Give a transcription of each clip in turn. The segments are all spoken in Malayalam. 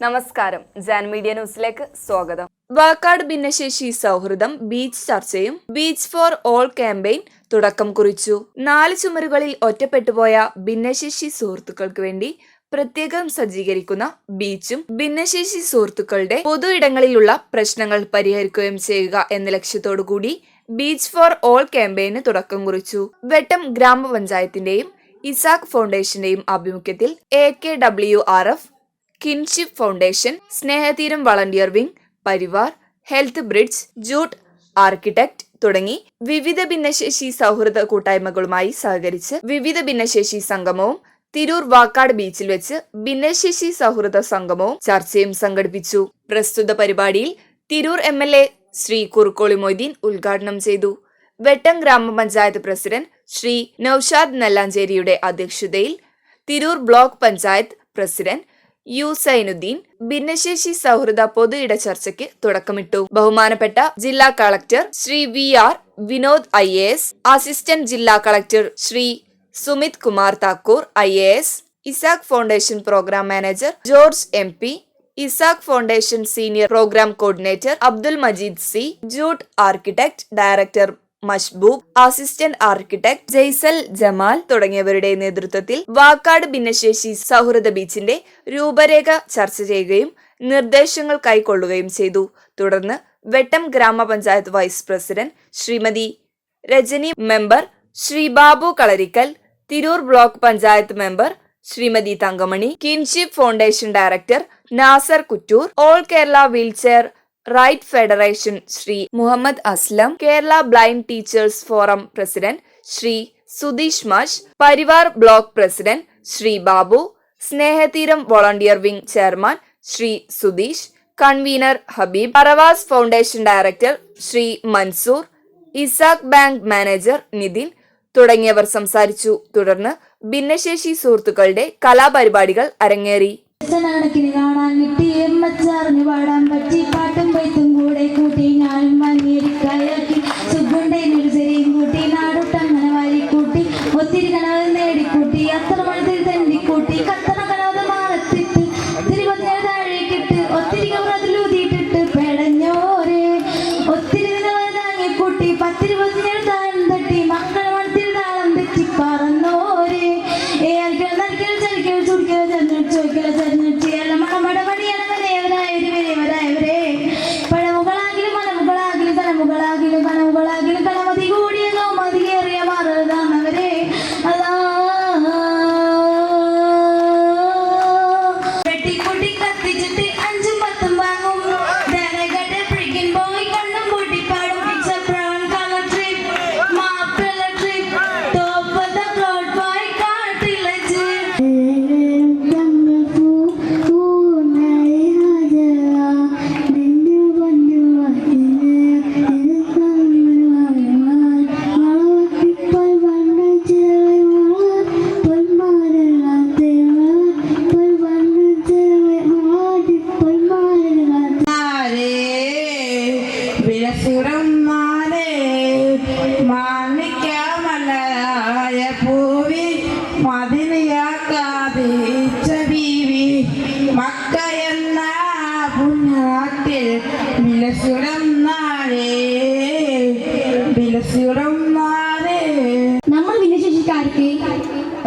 നമസ്കാരം. ജാൻ മീഡിയ ന്യൂസിലേക്ക് സ്വാഗതം. വാക്കാട് ഭിന്നശേഷി സൗഹൃദം ബീച്ച് ചർച്ചയും ബീച്ച് ഫോർ ഓൾ ക്യാമ്പയിൻ തുടക്കം കുറിച്ചു. നാല് ചുമരുകളിൽ ഒറ്റപ്പെട്ടുപോയ ഭിന്നശേഷി സുഹൃത്തുക്കൾക്ക് വേണ്ടി പ്രത്യേകം സജ്ജീകരിക്കുന്ന ബീച്ചും ഭിന്നശേഷി സുഹൃത്തുക്കളുടെ പൊതു ഇടങ്ങളിലുള്ള പ്രശ്നങ്ങൾ പരിഹരിക്കുകയും ചെയ്യുക എന്ന ലക്ഷ്യത്തോടു കൂടി ബീച്ച് ഫോർ ഓൾ ക്യാമ്പയിന് തുടക്കം കുറിച്ചു. വെട്ടം ഗ്രാമപഞ്ചായത്തിന്റെയും ഇസാഖ് ഫൗണ്ടേഷന്റെയും ആഭിമുഖ്യത്തിൽ A K W R F kinship foundation Snehatheeram volunteer wing Parivar health bridge jute architect തുടങ്ങി വിവിധ ഭിന്നശേഷി സൗഹൃദ കൂട്ടായ്മകളുമായി സഹകരിച്ച് വിവിധ ഭിന്നശേഷി സംഗമവും തിരൂർ വാക്കാട് ബീച്ചിൽ വെച്ച് ഭിന്നശേഷി സൗഹൃദ സംഗമവും ചർച്ചയും സംഘടിപ്പിച്ചു. പ്രസ്തുത പരിപാടിയിൽ Tirur M L A Shri Kurukkoli Moideen ഉദ്ഘാടനം ചെയ്തു. വെട്ടം ഗ്രാമപഞ്ചായത്ത് പ്രസിഡന്റ് ശ്രീ നൌഷാദ് നെല്ലാഞ്ചേരിയുടെ അധ്യക്ഷതയിൽ Tirur block panchayat president U Zainudheen ഭിന്നശേഷി സൗഹൃദ പൊതു ഇട ചർച്ചയ്ക്ക് തുടക്കമിട്ടു. ബഹുമാനപ്പെട്ട ജില്ലാ collector Shri V R Vinod I S assistant ജില്ലാ collector Shri Sumit Kumar Thakur I S Isaaq foundation programme manager George M P Isaaq foundation senior programme coordinator Abdul Majeed C jute architect director Mashboob assistant architect Jaisal Jamal തുടങ്ങിയവരുടെ നേതൃത്വത്തിൽ വാക്കാട് ഭിന്നശേഷി സൗഹൃദ ബീച്ചിന്റെ രൂപരേഖ ചർച്ച ചെയ്യുകയും നിർദ്ദേശങ്ങൾ കൈക്കൊള്ളുകയും ചെയ്തു. തുടർന്ന് Vettom gramapanchayat vice president Shrimati Rajani member Shri Babu Kalarikkal Tirur block panchayat member Shrimati Thankamani kinship foundation director Nasar Kuttur all Kerala wheelchair right federation Shri Muhammad Aslam Kerala blind teachers forum president Shri Sudheesh മാഷ് Parivar block president Shri Babu Snehatheeram volunteer wing chairman Shri Sudheesh convener Habeeb Paravas foundation director Shri Mansoor Isaaq bank manager Nithin തുടങ്ങിയവർ സംസാരിച്ചു. തുടർന്ന് ഭിന്നശേഷി സുഹൃത്തുക്കളുടെ കലാപരിപാടികൾ അരങ്ങേറി. കാണാൻ കിട്ടി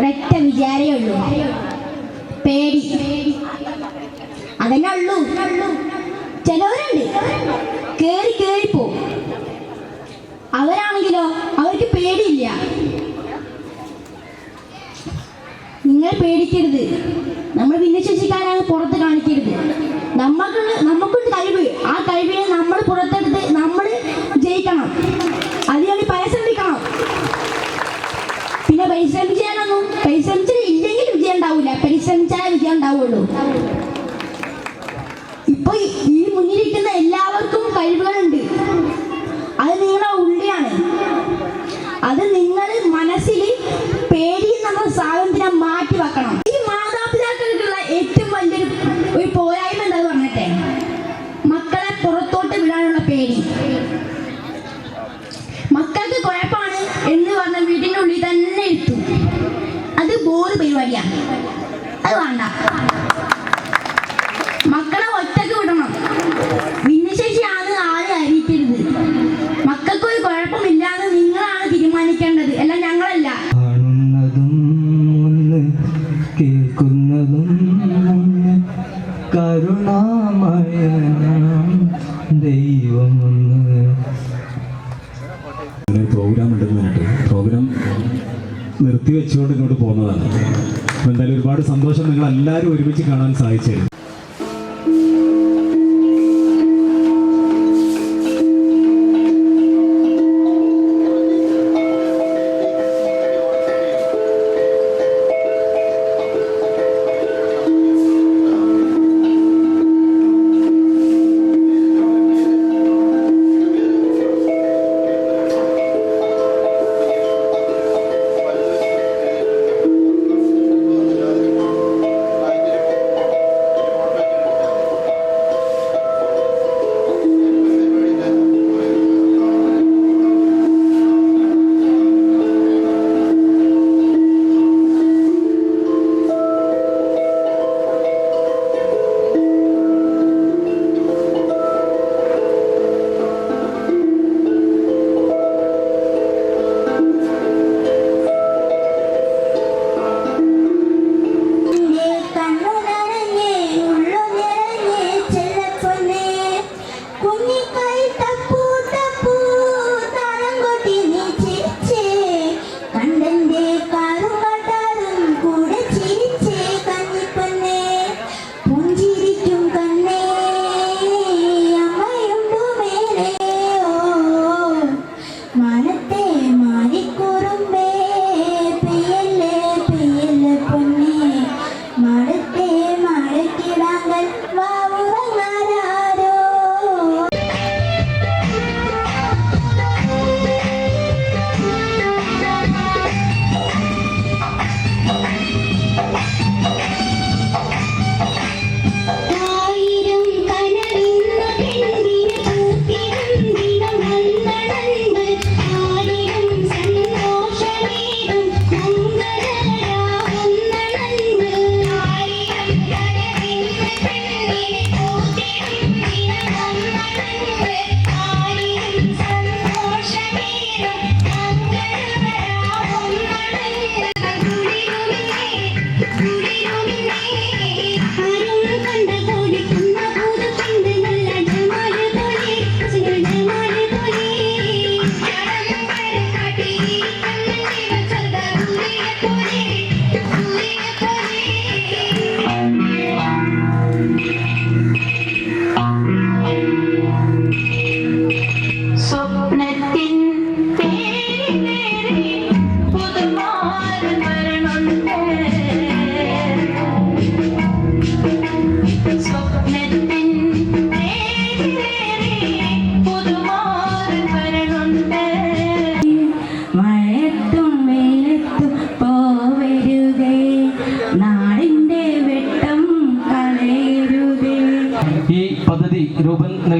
ഒരൊറ്റ വിചാരേ ഉള്ളൂ. പേടി. അതന്നെ ഉള്ളൂ. ചിലവരുണ്ട്. കേറി കേറി പോവും. അവരാണെങ്കിലോ അവർക്ക് പേടിയില്ല. നിങ്ങൾ പേടിക്കരുത്. നമ്മൾ ഭിന്നശേഷിക്കാരാണ് പുറത്ത് കാണിക്കരുത്. നമ്മൾക്ക് നമുക്കുണ്ട് കഴിവ്. ആ കഴിവിനെ നമ്മൾ പുറത്തെടുത്ത് നമ്മൾ ഉണ്ടാവുള്ളൂ ഇപ്പൊ ഈ- മുന്നിലിരിക്കുന്ന എല്ലാവർക്കും കഴിവുകളുണ്ട്. അത് നിങ്ങളെ ഉള്ളിലാണ്. അത് നിങ്ങൾ എന്നതും കരുണാമയ ദൈവമൊന്ന്. പ്രോഗ്രാം ഉണ്ടെന്ന് പറഞ്ഞിട്ട് പ്രോഗ്രാം നിർത്തി വെച്ചുകൊണ്ട് ഇങ്ങോട്ട് പോകുന്നതാണ്. എന്തായാലും ഒരുപാട് സന്തോഷം നിങ്ങൾ എല്ലാവരും ഒരുമിച്ച് കാണാൻ സാധിച്ചത്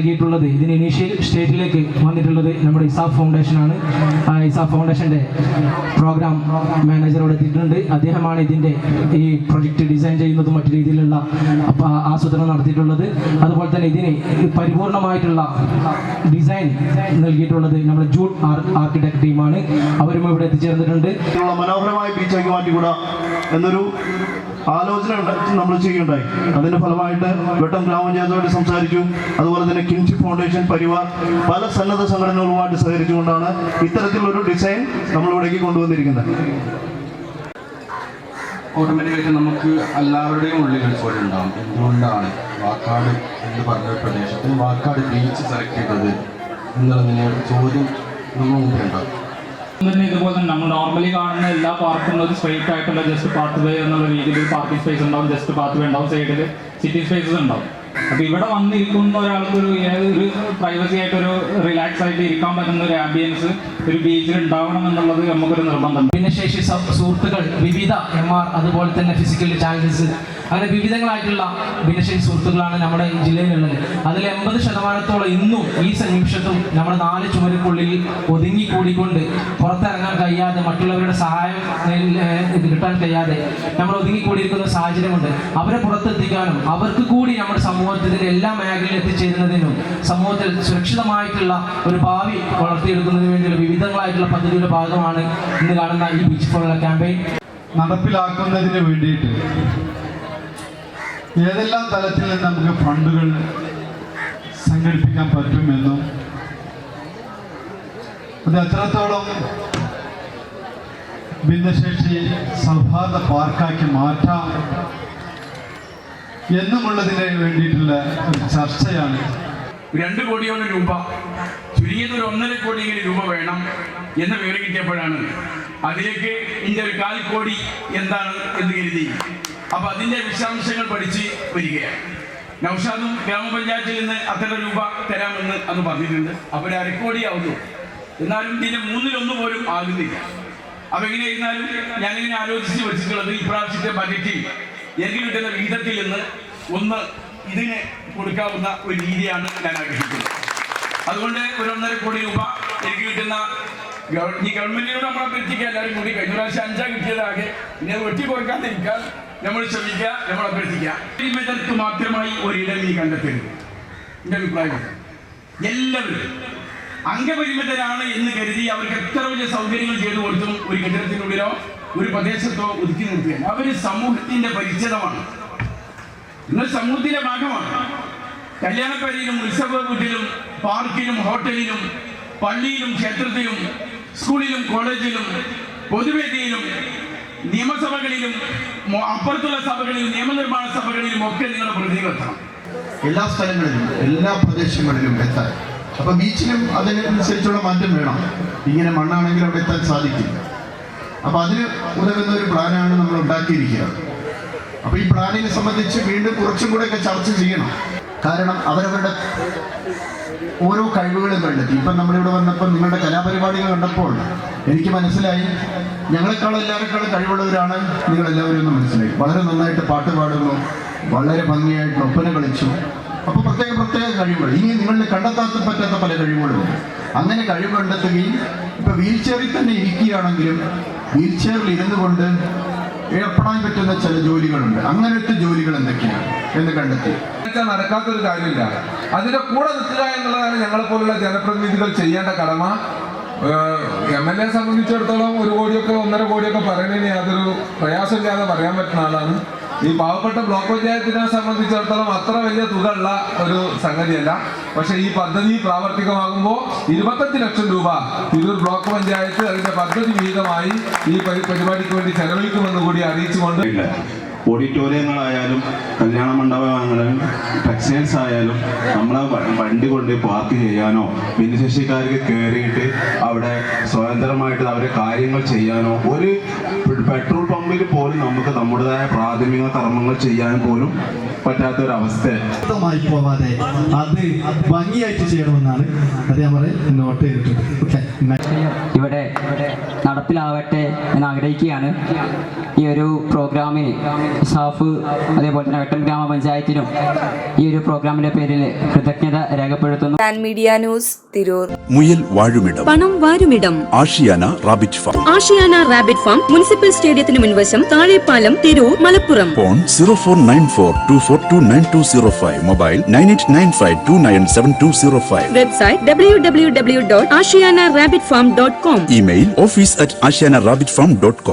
നൽകിയിട്ടുള്ളത്. ഇതിന് ഇനീഷ്യൽ സ്റ്റേറ്റിലേക്ക് വന്നിട്ടുള്ളത് നമ്മുടെ ഇസാഫ് ഫൗണ്ടേഷനാണ് ആ ഇസാഫ് ഫൗണ്ടേഷന്റെ പ്രോഗ്രാം മാനേജറോട് എത്തിയിട്ടുണ്ട്. അദ്ദേഹമാണ് ഇതിന്റെ ഈ പ്രൊജക്റ്റ് ഡിസൈൻ ചെയ്യുന്നതും മറ്റു രീതിയിലുള്ള ആസൂത്രണം നടത്തിയിട്ടുള്ളത്. അതുപോലെ തന്നെ ഇതിന് പരിപൂർണമായിട്ടുള്ള ഡിസൈൻ നൽകിയിട്ടുള്ളത് നമ്മുടെ ജൂൺ ആർക്കിടെക്ട് ടീമാണ് അവരും ഇവിടെ എത്തിച്ചേർന്നിട്ടുണ്ട്. മനോഹരമായ ബീച്ചാക്കി മാറ്റിക്കൂടാ എന്നൊരു ആലോചന നമ്മൾ ചെയ്യുകയുണ്ടായി അതിന്റെ ഫലമായിട്ട് വെട്ടം ഗ്രാമപഞ്ചായത്തുമായിട്ട് സംസാരിച്ചു. അതുപോലെ തന്നെ കിൻഷിപ്പ് ഫൗണ്ടേഷൻ പരിവാർ പല സന്നദ്ധ സംഘടനകളുമായിട്ട് സഹകരിച്ചുകൊണ്ടാണ് ഇത്തരത്തിലൊരു ഡിസൈൻ നമ്മൾ നമ്മളിവിടേക്ക് കൊണ്ടുവന്നിരിക്കുന്നത്. ഓട്ടോമാറ്റിക്കായിട്ട് നമുക്ക് എല്ലാവരുടെയും ഉള്ളിൽ ഒരു ഉണ്ടാകും എന്തുകൊണ്ടാണ് വാക്കാട് എന്ന് പറഞ്ഞ പ്രദേശത്ത് വാക്കാട് ബീച്ച് സെലക്ട് ചെയ്തത്? എന്നുള്ളതിനെ ചോദ്യം നമ്മൾ ഉണ്ടാവും തന്നെ ഇതുപോലെ തന്നെ നമ്മൾ നോർമലി കാണുന്ന എല്ലാ പാർക്കും ഒരു സ്ട്രേറ്റ് ആയിട്ടുള്ള ജസ്റ്റ് പാത്ത് വേ എന്നുള്ള രീതിയിൽ പാർക്കിംഗ് സ്പേസ് ഉണ്ടാവും ജസ്റ്റ് പാത്ത് വേ ഉണ്ടാവും സൈഡിൽ സിറ്റിംഗ് സ്പേസസ് ഉണ്ടാവും. അപ്പൊ ഇവിടെ വന്നിരിക്കുന്ന ഒരാൾക്ക് ഒരു പ്രൈവസി ആയിട്ട് ഒരു റിലാക്സ് ആയിട്ട് ഇരിക്കാൻ പറ്റുന്ന ഒരു ആംബിയൻസ് ഒരു ബീച്ചിൽ ഉണ്ടാവണം എന്നുള്ളത് നമുക്കൊരു നിർബന്ധം. ഭിന്നശേഷി സുഹൃത്തുക്കൾ വിവിധ എം ആർ അതുപോലെ തന്നെ ഫിസിക്കൽ ചാലഞ്ചസ് അങ്ങനെ വിവിധങ്ങളായിട്ടുള്ള ഭിന്നശേഷി സുഹൃത്തുക്കളാണ് നമ്മുടെ ഈ ജില്ലയിലുള്ളത്. അതിൽ എൺപത് ശതമാനത്തോളം ഇന്നും ഈ നിമിഷത്തും നമ്മുടെ നാല് ചുമരുക്കുള്ളിൽ ഒതുങ്ങി കൂടിക്കൊണ്ട് പുറത്തിറങ്ങാൻ കഴിയാതെ മറ്റുള്ളവരുടെ സഹായം കിട്ടാൻ കഴിയാതെ നമ്മൾ ഒതുങ്ങിക്കൂടിയിരിക്കുന്ന സാഹചര്യമുണ്ട്. അവരെ പുറത്തെത്തിക്കാനും അവർക്ക് കൂടി നമ്മുടെ സമൂഹത്തിൽ എല്ലാ മേഖലയിലും എത്തിച്ചേരുന്നതിനും സമൂഹത്തിൽ സുരക്ഷിതമായിട്ടുള്ള ഒരു ഭാവി വളർത്തിയെടുക്കുന്നതിന് വേണ്ടിയുള്ള വിവിധങ്ങളായിട്ടുള്ള പദ്ധതിയുടെ ഭാഗമാണ് ഇന്ന് കാണുന്ന ഈ ബീച്ച് പോലുള്ള ക്യാമ്പയിൻ നടപ്പിലാക്കുന്നതിന് വേണ്ടിയിട്ട് ഏതെല്ലാം തലത്തിൽ നിന്ന് നമുക്ക് ഫണ്ടുകൾ സംഘടിപ്പിക്കാൻ പറ്റുമെന്നും അത് എത്രത്തോളം ഭിന്നശേഷി സൗഹാർദ്ദ പാർക്കാക്കി മാറ്റാം എന്നുമുള്ളതിന് വേണ്ടിയിട്ടുള്ള ഒരു ചർച്ചയാണ്. രണ്ട് കോടിയോളം രൂപ ചുരുങ്ങിയത് ഒരു ഒന്നര കോടിയെങ്കിലും രൂപ വേണം എന്ന് വിവരം കിട്ടിയപ്പോഴാണ്. അതിലേക്ക് ഇതിന്റെ ഒരു കാൽ കോടി എന്താണ് എന്ന് കരുതി. അപ്പൊ അതിന്റെ വിശദാംശങ്ങൾ പഠിച്ച് വരികയാണ്. നൗഷാദും ഗ്രാമപഞ്ചായത്തിൽ നിന്ന് അത്ര രൂപ തരാമെന്ന് അന്ന് പറഞ്ഞിട്ടുണ്ട്. അപ്പൊ ഒരു അരക്കോടിയാവുന്നു എന്നാലും ഇതിന്റെ മൂന്നിലൊന്നു പോലും ആകുന്നില്ല. അപ്പൊ എങ്ങനെ ഇരുന്നാലും ഞാനിങ്ങനെ ആലോചിച്ച് വെച്ചിട്ടുള്ളത് ഇപ്രാവശ്യത്തെ ബജറ്റിൽ എനിക്ക് കിട്ടുന്ന വിഹിതത്തിൽ നിന്ന് ഒന്ന് ഇതിന് കൊടുക്കാവുന്ന ഒരു രീതിയാണ് ഞാൻ ആഗ്രഹിക്കുന്നത്. അതുകൊണ്ട് ഒരു ഒന്നര കോടി രൂപ എനിക്ക് കിട്ടുന്ന ഈ ഗവൺമെന്റിനോട് നമ്മൾ അഭ്യർത്ഥിക്കുക എല്ലാവരും കൂടി കഴിഞ്ഞ പ്രാവശ്യം അഞ്ചാ കിട്ടിയതാകെ. ഇനി വെട്ടി കൊടുക്കാതിരിക്കാൻ നമ്മൾ ശ്രമിക്കുക നമ്മൾ അഭ്യർത്ഥിക്കുക. മാത്രമായി ഒരിടം ഈ കണ്ടെത്തരുത്. എന്റെ അഭിപ്രായം എല്ലാവരും അംഗപരിമിതരാണ് എന്ന് കരുതി അവർക്ക് എത്ര വലിയ സൗകര്യങ്ങൾ ചെയ്തു കൊടുത്തും ഒരു കെട്ടിടത്തിനുള്ളിലോ ഒരു പ്രദേശത്തോ ഒതുക്കി നിർത്തുകയാണ് അവർ സമൂഹത്തിന്റെ പരിച്ഛേദമാണ് നിങ്ങൾ സമൂഹത്തിന്റെ ഭാഗമാണ്. കല്യാണപ്പേരയിലും ഉത്സവ വീട്ടിലും പാർക്കിലും ഹോട്ടലിലും പള്ളിയിലും ക്ഷേത്രത്തിലും സ്കൂളിലും കോളേജിലും പൊതുവേദിയിലും നിയമസഭകളിലും അപ്പുറത്തുള്ള സഭകളിലും നിയമനിർമ്മാണ സഭകളിലും ഒക്കെ നിങ്ങളുടെ പ്രതിനിധികളെത്തണം എല്ലാ സ്ഥലങ്ങളിലും എല്ലാ പ്രദേശങ്ങളിലും എത്താൻ. അപ്പൊ ബീച്ചിലും അതിനനുസരിച്ചുള്ള മാറ്റം വേണം. ഇങ്ങനെ മണ്ണാണെങ്കിൽ അവിടെ എത്താൻ സാധിക്കില്ല അപ്പൊ അതിന് ഉതകുന്ന ഒരു പ്ലാനാണ് നമ്മൾ ഉണ്ടാക്കിയിരിക്കുന്നത്. അപ്പൊ ഈ പ്ലാനിനെ സംബന്ധിച്ച് വീണ്ടും കുറച്ചും കൂടെ ഒക്കെ ചർച്ച ചെയ്യണം. കാരണം അവരവരുടെ ഓരോ കഴിവുകളും കണ്ടെത്തി. ഇപ്പം നമ്മളിവിടെ വന്നപ്പോൾ നിങ്ങളുടെ കലാപരിപാടികൾ കണ്ടപ്പോൾ എനിക്ക് മനസ്സിലായി. ഞങ്ങളെക്കാളും എല്ലാവരെക്കാളും കഴിവുള്ളവരാണ് നിങ്ങൾ എല്ലാവരും എന്ന് മനസ്സിലായി. വളരെ നന്നായിട്ട് പാട്ട് പാടുന്നു. വളരെ ഭംഗിയായിട്ട് ഒപ്പന കളിച്ചു. അപ്പോൾ പ്രത്യേക പ്രത്യേക കഴിവുകൾ. ഇനി നിങ്ങളിൽ കണ്ടെത്താത്ത പറ്റാത്ത പല കഴിവുകളും അങ്ങനെ കഴിവ് കണ്ടെത്തുകയും ഇപ്പൊ വീൽ ചെയറിൽ തന്നെ ഇരിക്കുകയാണെങ്കിലും വീൽ ചെയറിൽ ഇരുന്നു കൊണ്ട് ഏർപ്പെടാൻ പറ്റുന്ന ചില ജോലികളുണ്ട്. അങ്ങനത്തെ ജോലികൾ എന്തൊക്കെയാണ് എന്ന് കണ്ടെത്തി. വെച്ചാൽ നടക്കാത്തൊരു കാര്യമില്ല. അതിന്റെ കൂടെ നിൽക്കുക എന്നുള്ളതാണ് ഞങ്ങളെ പോലുള്ള ജനപ്രതിനിധികൾ ചെയ്യേണ്ട കടമ. എം എൽ എ സംബന്ധിച്ചിടത്തോളം ഒരു കോടിയൊക്കെ ഒന്നര കോടിയൊക്കെ പറയുന്നതിന് യാതൊരു പ്രയാസമില്ലാതെ പറയാൻ പറ്റുന്ന ആളാണ്. ഈ പാവപ്പെട്ട ബ്ലോക്ക് പഞ്ചായത്തിനെ സംബന്ധിച്ചിടത്തോളം അത്ര വലിയ തുക ഉള്ള ഒരു സംഗതിയല്ല. പക്ഷെ ഈ പദ്ധതി പ്രാവർത്തികമാകുമ്പോൾ ഇരുപത്തഞ്ച് ലക്ഷം രൂപ തിരൂർ ബ്ലോക്ക് പഞ്ചായത്ത് അതിന്റെ പദ്ധതി വിഹിതമായി ഈ പരിപാടിക്ക് വേണ്ടി ചെലവഴിക്കുമെന്ന് കൂടി അറിയിച്ചുകൊണ്ട് ഓഡിറ്റോറിയങ്ങളായാലും കല്യാണ മണ്ഡപങ്ങളായാലും ടെക്സ്റ്റൈൽസ് ആയാലും നമ്മളെ വണ്ടി കൊണ്ട് പാർക്ക് ചെയ്യാനോ ഭിന്നശേഷിക്കാർക്ക് കയറിയിട്ട് അവിടെ സ്വതന്ത്രമായിട്ട് അവരെ കാര്യങ്ങൾ ചെയ്യാനോ ഒരു പെട്രോൾ പമ്പിൽ പോലും നമുക്ക് നമ്മുടേതായ പ്രാഥമിക കർമ്മങ്ങൾ ചെയ്യാൻ പോലും പറ്റാത്തൊരവസ്ഥ. വ്യക്തമായി പോവാതെ അത് ഭംഗിയായിട്ട് ചെയ്യണമെന്നാണ് അത് നമ്മൾ നോട്ട് ചെയ്തിട്ടുണ്ട്. ഇവിടെ നടപ്പിലാവട്ടെ എന്ന് ആഗ്രഹിക്കുകയാണ്. ഈ ഒരു പ്രോഗ്രാമിന് സാഫ് അതേപോലെ തന്നെ വെട്ടം ഗ്രാമപഞ്ചായത്തിനും ഈ ഒരു പ്രോഗ്രാമിന്റെ പേരിൽ കൃതജ്ഞത രേഖപ്പെടുത്തുന്നു. Media news Tirur. മുയൽ വാഴുമിടം. പണം വാരുമിടം. Ashiyana rabbit farm. Ashiyana rabbit farm municipal സ്റ്റേഡിയത്തിന് മുൻവശം Thazhepalam Tirur Malappuram. Phone zero four nine four two four two nine two zero five mobile nine eight nine five two nine seven two zero five website W W W dot Ashiyana rabbit farm dot com email office at Ashiyana rabbit farm dot com